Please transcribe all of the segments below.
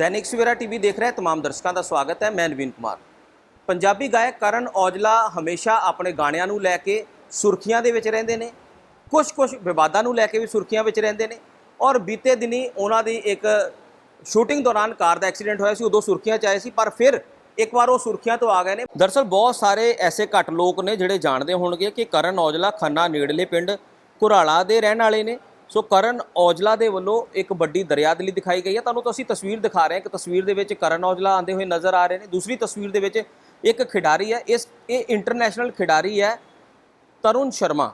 Dainik Savera TV ਦੇਖ ਰਹੇ तमाम ਦਰਸ਼ਕਾਂ ਦਾ ਸਵਾਗਤ ਹੈ ਮੈਂ ਨਵੀਨ ਕੁਮਾਰ ਪੰਜਾਬੀ ਗਾਇਕ ਕਰਨ ਔਜਲਾ ਹਮੇਸ਼ਾ ਆਪਣੇ ਗਾਣਿਆਂ ਨੂੰ ਲੈ ਕੇ ਸੁਰਖੀਆਂ ਦੇ ਵਿੱਚ ਰਹਿੰਦੇ ਨੇ ਕੁਝ ਕੁਝ ਵਿਵਾਦਾਂ ਨੂੰ ਲੈ ਕੇ ਵੀ ਸੁਰਖੀਆਂ ਵਿੱਚ ਰਹਿੰਦੇ ਨੇ ਔਰ ਬੀਤੇ ਦਿਨੀ ਉਹਨਾਂ ਦੀ ਇੱਕ ਸ਼ੂਟਿੰਗ ਦੌਰਾਨ ਕਾਰ ਦਾ ਐਕਸੀਡੈਂਟ ਹੋਇਆ ਸੀ ਉਦੋਂ ਸੁਰਖੀਆਂ ਚ ਆਏ ਸੀ ਪਰ ਫਿਰ ਇੱਕ ਵਾਰ ਉਹ ਸੁਰਖੀਆਂ ਤੋਂ ਆ ਗਏ ਨੇ ਦਰਸਲ ਬਹੁਤ ਸਾਰੇ ਐਸੇ ਘੱਟ ਲੋਕ ਨੇ ਜਿਹੜੇ ਜਾਣਦੇ ਹੋਣਗੇ ਕਿ ਕਰਨ ਔਜਲਾ ਖੰਨਾ ਨੇੜਲੇ ਪਿੰਡ ਘੁਰਾਲਾ ਦੇ ਰਹਿਣ ਵਾਲੇ ਨੇ ਸੋ ਕਰਨ ਔਜਲਾ ਦੇ ਵੱਲੋਂ ਇੱਕ ਵੱਡੀ ਦਰਿਆਦਲੀ ਦਿਖਾਈ ਗਈ ਹੈ। ਤੁਹਾਨੂੰ ਤਾਂ ਅਸੀਂ ਤਸਵੀਰ ਦਿਖਾ ਰਹੇ ਹਾਂ। ਕਿ ਤਸਵੀਰ ਦੇ ਵਿੱਚ ਕਰਨ ਔਜਲਾ ਆਂਦੇ ਹੋਏ ਨਜ਼ਰ ਆ ਰਹੇ ਨੇ। ਦੂਸਰੀ ਤਸਵੀਰ ਦੇ ਵਿੱਚ ਇੱਕ ਖਿਡਾਰੀ ਹੈ। ਇਸ, ਇਹ ਇੰਟਰਨੈਸ਼ਨਲ ਖਿਡਾਰੀ ਹੈ ਤਰੁਣ ਸ਼ਰਮਾ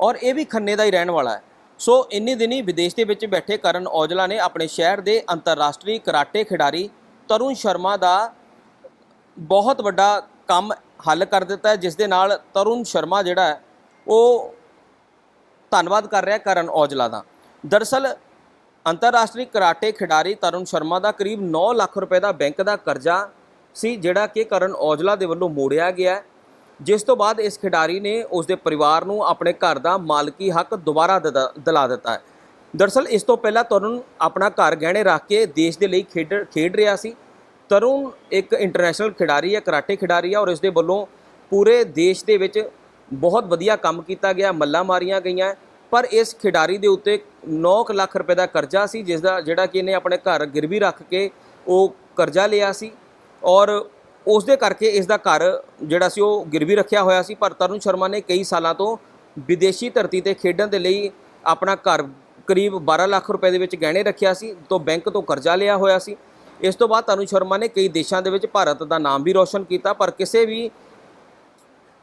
ਔਰ ਇਹ ਵੀ ਖੰਨੇ ਦਾ ਹੀ ਰਹਿਣ ਵਾਲਾ ਹੈ। ਸੋ ਇੰਨੀ ਦਿਨੀ ਵਿਦੇਸ਼ ਦੇ ਵਿੱਚ ਬੈਠੇ ਕਰਨ ਔਜਲਾ ਨੇ ਆਪਣੇ ਸ਼ਹਿਰ ਦੇ ਅੰਤਰਰਾਸ਼ਟਰੀ ਕਰਾਟੇ ਖਿਡਾਰੀ ਤਰੁਣ ਸ਼ਰਮਾ ਦਾ ਬਹੁਤ ਵੱਡਾ ਕੰਮ ਹੱਲ ਕਰ ਦਿੱਤਾ ਹੈ, ਜਿਸ ਦੇ ਨਾਲ ਤਰੁਣ ਸ਼ਰਮਾ ਜਿਹੜਾ ਹੈ, ਉਹ ਧੰਨਵਾਦ ਕਰ ਰਿਹਾ ਕਰਨ ਔਜਲਾ ਦਾ। ਦਰਸਲ, ਅੰਤਰਰਾਸ਼ਟਰੀ ਕਰਾਟੇ ਖਿਡਾਰੀ ਤਰੁਣ ਸ਼ਰਮਾ ਦਾ ਕਰੀਬ 9 ਲੱਖ ਰੁਪਏ ਦਾ ਬੈਂਕ ਦਾ ਕਰਜ਼ਾ ਸੀ, ਜਿਹੜਾ ਕਿ ਕਰਨ ਔਜਲਾ ਦੇ ਵੱਲੋਂ ਮੋੜਿਆ ਗਿਆ ਜਿਸ ਤੋਂ ਬਾਅਦ ਇਸ ਖਿਡਾਰੀ ਨੇ ਉਸ ਦੇ ਪਰਿਵਾਰ ਨੂੰ ਆਪਣੇ ਘਰ ਦਾ ਮਾਲਕੀ ਹੱਕ ਦੁਬਾਰਾ ਦਿਦਾ- ਦਿਲਾ ਦਿੱਤਾ ਹੈ। ਦਰਸਲ, ਇਸ ਤੋਂ ਪਹਿਲਾਂ ਤਰੁਣ ਆਪਣਾ ਘਰ ਗਹਿਣੇ ਰੱਖ ਕੇ ਦੇਸ਼ ਦੇ ਲਈ ਖੇਡ ਖੇਡ ਰਿਹਾ ਸੀ। ਤਰੁਣ ਇੱਕ ਇੰਟਰਨੈਸ਼ਨਲ ਖਿਡਾਰੀ ਹੈ, ਕਰਾਟੇ ਖਿਡਾਰੀ ਹੈ ਔਰ ਇਸ ਦੇ ਵੱਲੋਂ ਪੂਰੇ ਦੇਸ਼ ਦੇ ਵਿੱਚ ਬਹੁਤ ਵਧੀਆ ਕੰਮ ਕੀਤਾ ਗਿਆ, ਮੱਲਾਂ ਮਾਰੀਆਂ ਗਈਆਂ, ਪਰ ਇਸ ਖਿਡਾਰੀ ਦੇ ਉੱਤੇ 9 ਲੱਖ ਰੁਪਏ ਦਾ ਕਰਜ਼ਾ ਸੀ, ਜਿਸ ਦਾ ਜਿਹੜਾ ਕਿ ਇਹਨੇ ਆਪਣੇ ਘਰ ਗਿਰਵੀ ਰੱਖ ਕੇ ਉਹ ਕਰਜ਼ਾ ਲਿਆ ਸੀ ਔਰ ਉਸ ਦੇ ਕਰਕੇ ਇਸ ਦਾ ਘਰ ਜਿਹੜਾ ਸੀ ਉਹ ਗਿਰਵੀ ਰੱਖਿਆ ਹੋਇਆ ਸੀ, ਪਰ ਤਰੁਣ ਸ਼ਰਮਾ ਨੇ ਕਈ ਸਾਲਾਂ ਤੋਂ ਵਿਦੇਸ਼ੀ ਧਰਤੀ ਤੇ ਖੇਡਣ ਦੇ ਲਈ ਆਪਣਾ ਘਰ ਕਰੀਬ 12 ਲੱਖ ਰੁਪਏ ਦੇ ਵਿੱਚ ਗਹਿਣੇ ਰੱਖਿਆ ਸੀ, ਤੋਂ ਬੈਂਕ ਤੋਂ ਕਰਜ਼ਾ ਲਿਆ ਹੋਇਆ ਸੀ। ਇਸ ਤੋਂ ਬਾਅਦ ਤਨੂ ਸ਼ਰਮਾ ਨੇ ਕਈ ਦੇਸ਼ਾਂ ਦੇ ਵਿੱਚ ਭਾਰਤ ਦਾ ਨਾਮ ਵੀ ਰੋਸ਼ਨ ਕੀਤਾ, ਪਰ ਕਿਸੇ ਵੀ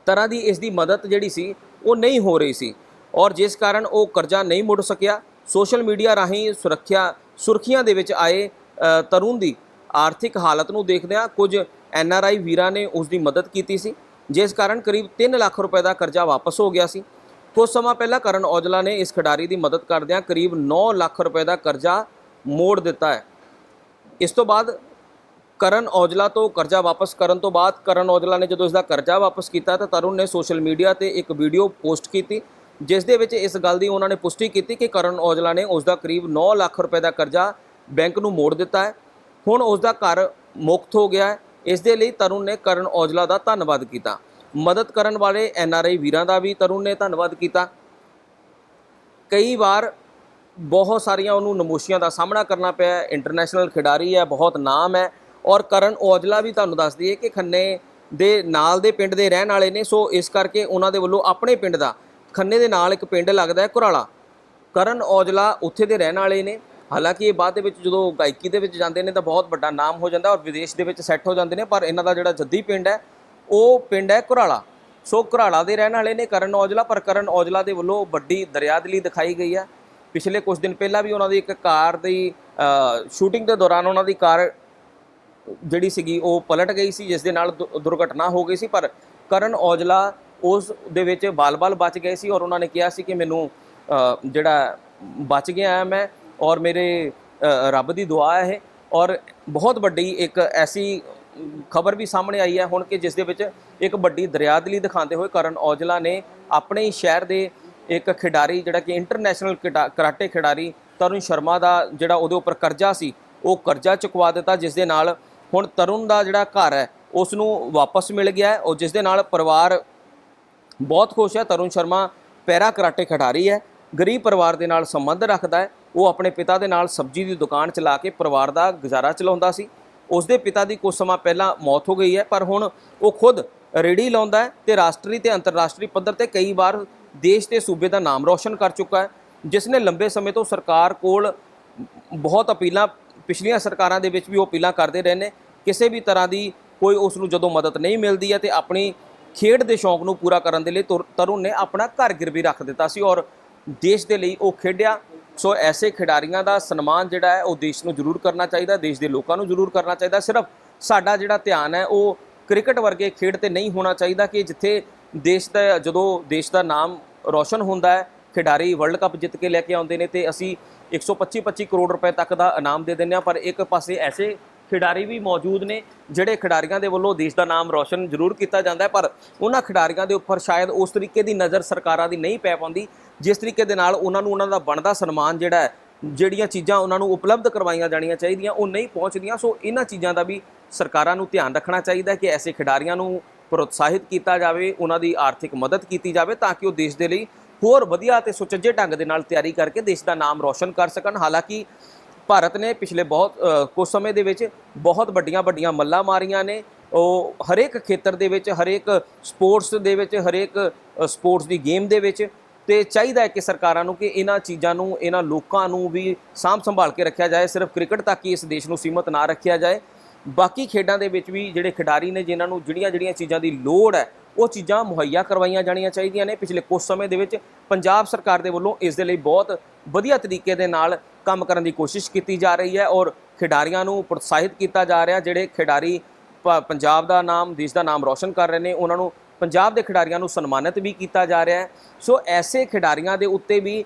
ਤਰ੍ਹਾਂ ਦੀ ਇਸ ਦੀ ਮਦਦ ਜਿਹੜੀ ਸੀ, ਉਹ ਨਹੀਂ ਹੋ ਰਹੀ ਸੀ। ਔਰ ਜਿਸ ਕਾਰਨ ਉਹ ਕਰਜ਼ਾ ਨਹੀਂ ਮੁੜ ਸਕਿਆ, ਸੋਸ਼ਲ ਮੀਡੀਆ ਰਾਹੀਂ ਸੁਰੱਖਿਆ, ਸੁਰਖੀਆਂ ਦੇ ਵਿੱਚ ਆਏ ਤਰੁਣ ਦੀ ਆਰਥਿਕ ਹਾਲਤ ਨੂੰ ਦੇਖਦਿਆਂ ਕੁਝ ਐਨ ਆਰ ਆਈ ਵੀਰਾਂ ਨੇ ਉਸ ਦੀ ਮਦਦ ਕੀਤੀ ਸੀ, ਜਿਸ ਕਾਰਨ ਕਰੀਬ 3 ਲੱਖ ਰੁਪਏ ਦਾ ਕਰਜ਼ਾ ਵਾਪਸ ਹੋ ਗਿਆ ਸੀ। ਕੁਝ ਸਮਾਂ ਪਹਿਲਾਂ ਕਰਨ ਔਜਲਾ ਨੇ ਇਸ ਖਿਡਾਰੀ ਦੀ ਮਦਦ ਕਰਦਿਆਂ ਕਰੀਬ 9 ਲੱਖ ਰੁਪਏ ਦਾ ਕਰਜ਼ਾ ਮੋੜ ਦਿੱਤਾ ਹੈ। ਇਸ ਤੋਂ ਬਾਅਦ ਕਰਨ ਔਜਲਾ ਤੋਂ ਕਰਜ਼ਾ ਵਾਪਸ ਕਰਨ ਤੋਂ ਬਾਅਦ ਕਰਨ ਔਜਲਾ ਨੇ ਜਦੋਂ ਇਸ ਦਾ ਕਰਜ਼ਾ ਵਾਪਸ ਕੀਤਾ ਤਾਂ ਤਰੁਣ ਨੇ ਸੋਸ਼ਲ ਮੀਡੀਆ ਤੇ ਇੱਕ ਵੀਡੀਓ ਪੋਸਟ ਕੀਤੀ, ਜਿਸ ਦੇ ਵਿੱਚ ਇਸ ਗੱਲ ਦੀ ਉਹਨਾਂ ਨੇ ਪੁਸ਼ਟੀ ਕੀਤੀ ਕਿ ਕਰਨ ਔਜਲਾ ਨੇ ਉਸ ਦਾ ਕਰੀਬ 9 ਲੱਖ ਰੁਪਏ ਦਾ ਕਰਜ਼ਾ ਬੈਂਕ ਨੂੰ ਮੋੜ ਦਿੱਤਾ ਹੈ। ਹੁਣ ਉਸ ਦਾ ਘਰ ਮੁਕਤ ਹੋ ਗਿਆ ਹੈ। ਇਸ ਦੇ ਲਈ ਤਰੁਣ ਨੇ ਕਰਨ ਔਜਲਾ ਦਾ ਧੰਨਵਾਦ ਕੀਤਾ। ਮਦਦ ਕਰਨ ਵਾਲੇ ਐਨ ਆਰ ਆਈ ਵੀਰਾਂ ਦਾ ਵੀ ਤਰੁਣ ਨੇ ਧੰਨਵਾਦ ਕੀਤਾ। ਕਈ ਵਾਰ ਬਹੁਤ ਸਾਰੀਆਂ ਉਹਨੂੰ ਨਮੋਸ਼ੀਆਂ ਦਾ ਸਾਹਮਣਾ ਕਰਨਾ ਪਿਆ ਇੰਟਰਨੈਸ਼ਨਲ ਖਿਡਾਰੀ ਹੈ, ਬਹੁਤ ਨਾਮ ਹੈ। ਔਰ ਕਰਨ ਔਜਲਾ ਵੀ ਤੁਹਾਨੂੰ ਦੱਸ ਦਈਏ ਕਿ ਖੰਨੇ ਦੇ ਨਾਲ ਦੇ ਪਿੰਡ ਦੇ ਰਹਿਣ ਵਾਲੇ ਨੇ, ਸੋ ਇਸ ਕਰਕੇ ਉਹਨਾਂ ਦੇ ਵੱਲੋਂ ਆਪਣੇ ਪਿੰਡ ਦਾ, ਖੰਨੇ ਦੇ ਨਾਲ ਇੱਕ ਪਿੰਡ ਲੱਗਦਾ ਹੈ ਘੁਰਾਲਾ। ਕਰਨ ਔਜਲਾ ਉੱਥੇ ਦੇ ਰਹਿਣ ਵਾਲੇ ਨੇ। ਹਾਲਾਂਕਿ ਇਹ ਬਾਅਦ ਦੇ ਵਿੱਚ ਜਦੋਂ ਗਾਇਕੀ ਦੇ ਵਿੱਚ ਜਾਂਦੇ ਨੇ ਤਾਂ ਬਹੁਤ ਵੱਡਾ ਨਾਮ ਹੋ ਜਾਂਦਾ ਔਰ ਵਿਦੇਸ਼ ਦੇ ਵਿੱਚ ਸੈੱਟ ਹੋ ਜਾਂਦੇ ਨੇ, ਪਰ ਇਹਨਾਂ ਦਾ ਜਿਹੜਾ ਜੱਦੀ ਪਿੰਡ ਹੈ, ਉਹ ਪਿੰਡ ਹੈ ਘੁਰਾਲਾ। ਸੋ ਘਰਾਲਾ ਦੇ ਰਹਿਣ ਵਾਲੇ ਨੇ ਕਰਨ ਔਜਲਾ, ਪਰ ਕਰਨ ਔਜਲਾ ਦੇ ਵੱਲੋਂ ਵੱਡੀ ਦਰਿਆਦਲੀ ਦਿਖਾਈ ਗਈ ਹੈ। ਪਿਛਲੇ ਕੁਝ ਦਿਨ ਪਹਿਲਾਂ ਵੀ ਉਹਨਾਂ ਦੀ ਇੱਕ ਕਾਰ ਦੀ ਸ਼ੂਟਿੰਗ ਦੇ ਦੌਰਾਨ ਉਹਨਾਂ ਦੀ ਕਾਰ ਜਿਹੜੀ ਸੀਗੀ ਉਹ ਪਲਟ ਗਈ ਸੀ, ਜਿਸ ਦੇ ਨਾਲ ਦੁ- ਦੁਰਘਟਨਾ ਹੋ ਗਈ ਸੀ, ਪਰ ਕਰਨ ਔਜਲਾ ਉਸ ਦੇ ਵਿੱਚ ਬਾਲ-ਬਾਲ ਬਚ ਗਏ ਸੀ ਔਰ ਉਹਨਾਂ ਨੇ ਕਿਹਾ ਸੀ ਕਿ ਮੈਨੂੰ ਜਿਹੜਾ ਬਚ ਗਿਆ ਮੈਂ ਔਰ ਮੇਰੇ ਰੱਬ ਦੀ ਦੁਆ ਹੈ ਇਹ ਔਰ ਬਹੁਤ ਵੱਡੀ ਇੱਕ ਐਸੀ ਖਬਰ ਵੀ ਸਾਹਮਣੇ ਆਈ ਹੈ ਹੁਣ ਕਿ ਜਿਸ ਦੇ ਵਿੱਚ ਇੱਕ ਵੱਡੀ ਦਰਿਆਦਲੀ ਦਿਖਾਉਂਦੇ ਹੋਏ ਕਰਨ ਔਜਲਾ ਨੇ ਆਪਣੇ ਹੀ ਸ਼ਹਿਰ ਦੇ ਇੱਕ ਖਿਡਾਰੀ ਜਿਹੜਾ ਕਿ ਇੰਟਰਨੈਸ਼ਨਲ ਕਿਡਾ- ਕਰਾਟੇ ਖਿਡਾਰੀ ਤਰੁਣ ਸ਼ਰਮਾ ਦਾ ਜਿਹੜਾ ਉਹਦੇ ਉੱਪਰ ਕਰਜ਼ਾ ਸੀ, ਉਹ ਕਰਜ਼ਾ ਚੁਕਵਾ ਦਿੱਤਾ, ਜਿਸ ਦੇ ਨਾਲ ਹੁਣ ਤਰੁਣ ਦਾ ਜਿਹੜਾ ਘਰ ਹੈ ਉਸ ਨੂੰ ਵਾਪਸ ਮਿਲ ਗਿਆ ਹੈ ਉਹ ਜਿਸ ਦੇ ਨਾਲ ਪਰਿਵਾਰ ਬਹੁਤ ਖੁਸ਼ ਹੈ। ਤਰੁਣ ਸ਼ਰਮਾ ਪੈਰਾ ਕਰਾਟੇ ਖਿਡਾਰੀ ਹੈ, ਗਰੀਬ ਪਰਿਵਾਰ ਦੇ ਨਾਲ ਸੰਬੰਧ ਰੱਖਦਾ ਹੈ। ਉਹ ਆਪਣੇ ਪਿਤਾ ਦੇ ਨਾਲ ਸਬਜ਼ੀ ਦੀ ਦੁਕਾਨ ਚਲਾ ਕੇ ਪਰਿਵਾਰ ਦਾ ਗੁਜ਼ਾਰਾ ਚਲਾਉਂਦਾ ਸੀ। ਉਸ ਦੇ ਪਿਤਾ ਦੀ ਕੁਝ ਸਮਾਂ ਪਹਿਲਾਂ ਮੌਤ ਹੋ ਗਈ ਹੈ, ਪਰ ਹੁਣ ਉਹ ਖੁਦ ਰੇੜੀ ਲਾਉਂਦਾ ਹੈ ਤੇ ਰਾਸ਼ਟਰੀ ਤੇ ਅੰਤਰਰਾਸ਼ਟਰੀ ਪੱਧਰ ਤੇ ਕਈ ਵਾਰ ਦੇਸ਼ ਤੇ ਸੂਬੇ ਦਾ ਨਾਮ ਰੌਸ਼ਨ ਕਰ ਚੁੱਕਾ ਹੈ, ਜਿਸ ਨੇ ਲੰਬੇ ਸਮੇਂ ਤੋਂ ਸਰਕਾਰ ਕੋਲ ਬਹੁਤ ਅਪੀਲਾਂ ਪਿਛਲੀਆਂ ਸਰਕਾਰਾਂ ਦੇ ਵਿੱਚ ਵੀ ਉਹ ਅਪੀਲਾਂ ਕਰਦੇ ਰਹੇ ਨੇ, ਕਿਸੇ ਵੀ ਤਰ੍ਹਾਂ ਦੀ ਕੋਈ ਉਸ ਨੂੰ ਜਦੋਂ ਮਦਦ ਨਹੀਂ ਮਿਲਦੀ ਹੈ ਤੇ ਆਪਣੀ ਖੇਡ ਦੇ ਸ਼ੌਂਕ ਨੂੰ ਪੂਰਾ ਕਰਨ ਦੇ ਲਈ ਤੁਰ- ਤਰੁਣ ਨੇ ਆਪਣਾ ਘਰ ਗਿਰਵੀ ਰੱਖ ਦਿੱਤਾ ਸੀ ਔਰ ਦੇਸ਼ ਦੇ ਲਈ ਉਹ ਖੇਡਿਆ। ਸੋ ਐਸੇ ਖਿਡਾਰੀਆਂ ਦਾ ਸਨਮਾਨ ਜਿਹੜਾ ਹੈ, ਉਹ ਦੇਸ਼ ਨੂੰ ਜ਼ਰੂਰ ਕਰਨਾ ਚਾਹੀਦਾ, ਦੇਸ਼ ਦੇ ਲੋਕਾਂ ਨੂੰ ਜ਼ਰੂਰ ਕਰਨਾ ਚਾਹੀਦਾ। ਸਿਰਫ ਸਾਡਾ ਜਿਹੜਾ ਧਿਆਨ ਹੈ, ਉਹ ਕ੍ਰਿਕਟ ਵਰਗੇ ਖੇਡ ਤੇ ਨਹੀਂ ਹੋਣਾ ਚਾਹੀਦਾ ਕਿ ਜਿੱਥੇ ਦੇਸ਼ ਦਾ, ਜਦੋਂ ਦੇਸ਼ ਦਾ ਨਾਮ ਰੌਸ਼ਨ ਹੁੰਦਾ ਹੈ, ਖਿਡਾਰੀ ਵਰਲਡ ਕੱਪ ਜਿੱਤ ਕੇ ਲੈ ਕੇ ਆਉਂਦੇ ਨੇ ਤੇ ਅਸੀਂ 125 25 ਕਰੋੜ ਰੁਪਏ ਤੱਕ ਦਾ ਇਨਾਮ ਦੇ ਦਿੰਦੇ ਹਾਂ, ਪਰ ਇੱਕ ਪਾਸੇ ਐਸੇ ਖਿਡਾਰੀ ਵੀ ਮੌਜੂਦ ਨੇ ਜਿਹੜੇ ਖਿਡਾਰੀਆਂ ਦੇ ਵੱਲੋਂ ਦੇਸ਼ ਦਾ ਨਾਮ ਰੌਸ਼ਨ ਜ਼ਰੂਰ ਕੀਤਾ ਜਾਂਦਾ ਹੈ, ਪਰ ਉਹਨਾਂ ਖਿਡਾਰੀਆਂ ਦੇ ਉੱਪਰ ਸ਼ਾਇਦ ਉਸ ਤਰੀਕੇ ਦੀ ਨਜ਼ਰ ਸਰਕਾਰਾਂ ਦੀ ਨਹੀਂ ਪੈ ਪਾਉਂਦੀ, ਜਿਸ ਤਰੀਕੇ ਦੇ ਨਾਲ ਉਹਨਾਂ ਨੂੰ ਉਹਨਾਂ ਦਾ ਬਣਦਾ ਸਨਮਾਨ ਜਿਹੜਾ ਹੈ, ਜਿਹੜੀਆਂ ਚੀਜ਼ਾਂ ਉਹਨਾਂ ਨੂੰ ਉਪਲਬਧ ਕਰਵਾਈਆਂ ਜਾਣੀਆਂ ਚਾਹੀਦੀਆਂ, ਉਹ ਨਹੀਂ ਪਹੁੰਚਦੀਆਂ। ਸੋ ਇਹਨਾਂ ਚੀਜ਼ਾਂ ਦਾ ਵੀ ਸਰਕਾਰਾਂ ਨੂੰ ਧਿਆਨ ਰੱਖਣਾ ਚਾਹੀਦਾ ਹੈ ਕਿ ਐਸੇ ਖਿਡਾਰੀਆਂ ਨੂੰ ਪ੍ਰੋਤਸਾਹਿਤ ਕੀਤਾ ਜਾਵੇ, ਉਹਨਾਂ ਦੀ ਆਰਥਿਕ ਮਦਦ ਕੀਤੀ ਜਾਵੇ ਤਾਂ ਕਿ ਉਹ ਦੇਸ਼ ਦੇ ਲਈ ਹੋਰ ਵਧੀਆ ਤੇ ਸੁਚੱਜੇ ਢੰਗ ਦੇ ਨਾਲ ਤਿਆਰੀ ਕਰਕੇ ਦੇਸ਼ ਦਾ ਨਾਮ ਰੌਸ਼ਨ ਕਰ ਸਕਣ। ਹਾਲਾਂਕਿ ਭਾਰਤ ਨੇ ਪਿਛਲੇ ਬਹੁਤ ਅ, ਕੁਝ ਸਮੇਂ ਦੇ ਵਿੱਚ ਬਹੁਤ ਵੱਡੀਆਂ ਵੱਡੀਆਂ ਮੱਲਾਂ ਮਾਰੀਆਂ ਨੇ। ਉਹ ਹਰੇਕ ਖੇਤਰ ਦੇ ਵਿੱਚ ਹਰੇਕ ਸਪੋਰਟਸ ਦੇ ਵਿੱਚ ਹਰੇਕ ਸਪੋਰਟਸ ਦੀ ਗੇਮ ਦੇ ਵਿੱਚ ਤੇ ਚਾਹੀਦਾ ਹੈ ਕਿ ਸਰਕਾਰਾਂ ਨੂੰ ਕਿ ਇਹਨਾਂ ਚੀਜ਼ਾਂ ਨੂੰ ਇਹਨਾਂ ਲੋਕਾਂ ਨੂੰ ਵੀ ਸਾਂਭ ਸੰਭਾਲ ਕੇ ਰੱਖਿਆ ਜਾਏ। ਸਿਰਫ ਕ੍ਰਿਕਟ ਤੱਕ ਹੀ ਇਸ ਦੇਸ਼ ਨੂੰ ਸੀਮਤ ਨਾ ਰੱਖਿਆ ਜਾਏ। ਬਾਕੀ ਖੇਡਾਂ ਦੇ ਵਿੱਚ ਵੀ ਜਿਹੜੇ ਖਿਡਾਰੀ ਨੇ ਜਿਨ੍ਹਾਂ ਨੂੰ ਜਿਹੜੀਆਂ ਜਿਹੜੀਆਂ ਚੀਜ਼ਾਂ ਦੀ ਲੋੜ ਹੈ, ਉਹ ਚੀਜ਼ਾਂ ਮੁਹੱਈਆ ਕਰਵਾਈਆਂ ਜਾਣੀਆਂ ਚਾਹੀਦੀਆਂ ਨੇ। ਪਿਛਲੇ ਕੁਝ ਸਮੇਂ ਦੇ ਵਿੱਚ ਪੰਜਾਬ ਸਰਕਾਰ ਦੇ ਵੱਲੋਂ ਇਸ ਦੇ ਲਈ ਬਹੁਤ ਵਧੀਆ ਤਰੀਕੇ ਦੇ ਨਾਲ ਕੰਮ ਕਰਨ ਦੀ ਕੋਸ਼ਿਸ਼ ਕੀਤੀ ਜਾ ਰਹੀ ਹੈ ਔਰ ਖਿਡਾਰੀਆਂ ਨੂੰ ਪ੍ਰੋਤਸਾਹਿਤ ਕੀਤਾ ਜਾ ਰਿਹਾ। ਜਿਹੜੇ ਖਿਡਾਰੀ ਪ- ਪੰਜਾਬ ਦਾ ਨਾਮ, ਦੇਸ਼ ਦਾ ਨਾਮ ਰੌਸ਼ਨ ਕਰ ਰਹੇ ਨੇ, ਉਹਨਾਂ ਨੂੰ ਪੰਜਾਬ ਦੇ ਖਿਡਾਰੀਆਂ ਨੂੰ ਸਨਮਾਨਿਤ ਵੀ ਕੀਤਾ ਜਾ ਰਿਹਾ ਹੈ। ਸੋ ਐਸੇ ਖਿਡਾਰੀਆਂ ਦੇ ਉੱਤੇ ਵੀ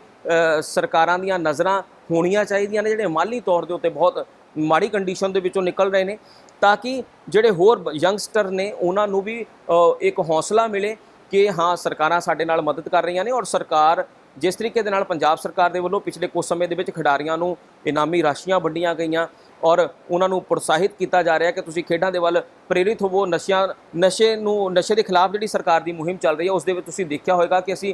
ਸਰਕਾਰਾਂ ਦੀਆਂ ਨਜ਼ਰਾਂ ਹੋਣੀਆਂ ਚਾਹੀਦੀਆਂ ਨੇ। ਜਿਹੜੇ ਮਾਲੀ ਤੌਰ ਦੇ ਉੱਤੇ ਬਹੁਤ ਮਾੜੀ ਕੰਡੀਸ਼ਨ ਦੇ ਵਿੱਚੋਂ ਨਿਕਲ ਰਹੇ ਨੇ ਤਾਂ ਕਿ ਜਿਹੜੇ ਹੋਰ ਯੰਗਸਟਰ ਨੇ ਉਹਨਾਂ ਨੂੰ ਵੀ ਇੱਕ ਹੌਸਲਾ ਮਿਲੇ ਕਿ ਹਾਂ, ਸਰਕਾਰਾਂ ਸਾਡੇ ਨਾਲ ਮਦਦ ਕਰ ਰਹੀਆਂ ਨੇ ਔਰ ਸਰਕਾਰ ਜਿਸ ਤਰੀਕੇ ਦੇ ਨਾਲ ਪੰਜਾਬ ਸਰਕਾਰ ਦੇ ਵੱਲੋਂ ਪਿਛਲੇ ਕੁਝ ਸਮੇਂ ਦੇ ਵਿੱਚ ਖਿਡਾਰੀਆਂ ਨੂੰ ਇਨਾਮੀ ਰਾਸ਼ੀਆਂ ਵੰਡੀਆਂ ਗਈਆਂ ਔਰ ਉਹਨਾਂ ਨੂੰ ਪ੍ਰੋਤਸਾਹਿਤ ਕੀਤਾ ਜਾ ਰਿਹਾ ਕਿ ਤੁਸੀਂ ਖੇਡਾਂ ਦੇ ਵੱਲ ਪ੍ਰੇਰਿਤ ਹੋਵੋ, ਨਸ਼ਿਆਂ, ਨਸ਼ੇ ਨੂੰ, ਨਸ਼ੇ ਦੇ ਖਿਲਾਫ ਜਿਹੜੀ ਸਰਕਾਰ ਦੀ ਮੁਹਿੰਮ ਚੱਲ ਰਹੀ ਹੈ, ਉਸ ਦੇ ਵਿੱਚ ਤੁਸੀਂ ਦੇਖਿਆ ਹੋਵੇਗਾ ਕਿ ਅਸੀਂ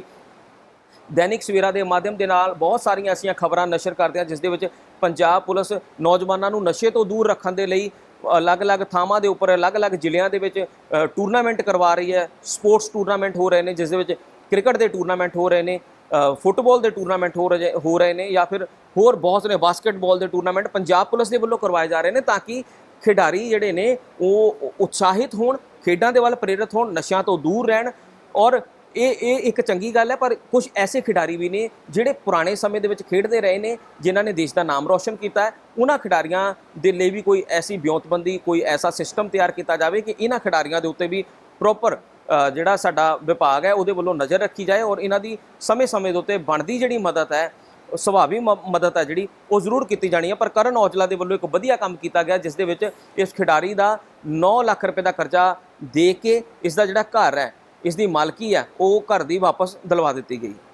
ਦੈਨਿਕ ਸਵੇਰਾ ਦੇ ਮਾਧਿਅਮ ਦੇ ਨਾਲ ਬਹੁਤ ਸਾਰੀਆਂ ਐਸੀਆਂ ਖਬਰਾਂ ਨਸ਼ਰ ਕਰਦੇ ਹਾਂ ਜਿਸ ਦੇ ਵਿੱਚ ਪੰਜਾਬ ਪੁਲਿਸ ਨੌਜਵਾਨਾਂ ਨੂੰ ਨਸ਼ੇ ਤੋਂ ਦੂਰ ਰੱਖਣ ਦੇ ਲਈ ਅਲੱਗ-ਅਲੱਗ ਥਾਵਾਂ ਦੇ ਉੱਪਰ ਅਲੱਗ-ਅਲੱਗ ਜ਼ਿਲ੍ਹਿਆਂ ਦੇ ਵਿੱਚ ਟੂਰਨਾਮੈਂਟ ਕਰਵਾ ਰਹੀ ਹੈ। ਸਪੋਰਟਸ ਟੂਰਨਾਮੈਂਟ ਹੋ ਰਹੇ ਨੇ ਜਿਸ ਦੇ ਵਿੱਚ ਕ੍ਰਿਕਟ ਦੇ ਟੂਰਨਾਮੈਂਟ ਹੋ ਰਹੇ ਨੇ ਅ, ਫੁੱਟਬਾਲ ਦੇ ਟੂਰਨਾਮੈਂਟ ਹੋ ਰਹੇ ਹੋ ਰਹੇ ਨੇ ਜਾਂ ਫਿਰ ਹੋਰ ਬਹੁਤ ਸਾਰੇ ਬਾਸਕਟਬਾਲ ਦੇ ਟੂਰਨਾਮੈਂਟ ਪੰਜਾਬ ਪੁਲਿਸ ਦੇ ਵੱਲੋਂ ਕਰਵਾਏ ਜਾ ਰਹੇ ਨੇ ਤਾਂ ਕਿ ਖਿਡਾਰੀ ਜਿਹੜੇ ਨੇ ਉਹ ਉਤਸ਼ਾਹਿਤ ਹੋਣ ਖੇਡਾਂ ਦੇ ਵੱਲ ਪ੍ਰੇਰਿਤ ਹੋਣ ਨਸ਼ਿਆਂ ਤੋਂ ਦੂਰ ਰਹਿਣ ਔਰ ਇਹ ਇਹ ਇੱਕ ਚੰਗੀ ਗੱਲ ਹੈ, ਪਰ ਕੁਝ ਐਸੇ ਖਿਡਾਰੀ ਵੀ ਨੇ ਜਿਹੜੇ ਪੁਰਾਣੇ ਸਮੇਂ ਦੇ ਵਿੱਚ ਖੇਡਦੇ ਰਹੇ ਨੇ, ਜਿਨ੍ਹਾਂ ਨੇ ਦੇਸ਼ ਦਾ ਨਾਮ ਰੌਸ਼ਨ ਕੀਤਾ ਹੈ। ਉਹਨਾਂ ਖਿਡਾਰੀਆਂ ਦੇ ਲਈ ਵੀ ਕੋਈ ਐਸੀ ਵਿਉਂਤਬੰਦੀ ਕੋਈ ਐਸਾ ਸਿਸਟਮ ਤਿਆਰ ਕੀਤਾ ਜਾਵੇ ਕਿ ਇਹਨਾਂ ਖਿਡਾਰੀਆਂ ਦੇ ਉੱਤੇ ਵੀ ਪ੍ਰੋਪਰ ਜਿਹੜਾ ਸਾਡਾ ਵਿਭਾਗ ਹੈ, ਉਹਦੇ ਵੱਲੋਂ ਨਜ਼ਰ ਰੱਖੀ ਜਾਏ ਔਰ ਇਹਨਾਂ ਦੀ ਸਮੇਂ-ਸਮੇਂ ਦੇ ਉੱਤੇ ਬਣਦੀ ਜਿਹੜੀ ਮਦਦ ਹੈ, ਉਹ ਸੁਭਾਵੀ ਮ- ਮਦਦ ਹੈ ਜਿਹੜੀ, ਉਹ ਜ਼ਰੂਰ ਕੀਤੀ ਜਾਣੀ ਹੈ। ਪਰ ਕਰਨ ਔਜਲਾ ਦੇ ਵੱਲੋਂ ਇੱਕ ਵਧੀਆ ਕੰਮ ਕੀਤਾ ਗਿਆ, ਜਿਸ ਦੇ ਵਿੱਚ ਇਸ ਖਿਡਾਰੀ ਦਾ 9 ਲੱਖ ਰੁਪਏ ਦਾ ਕਰਜ਼ਾ ਦੇ ਕੇ ਇਸ ਦਾ ਜਿਹੜਾ ਘਰ ਹੈ ਇਸ ਦੀ ਮਾਲਕੀ ਹੈ ਉਹ ਘਰ ਦੀ ਵਾਪਸ ਦਿਲਵਾ ਦਿੱਤੀ ਗਈ।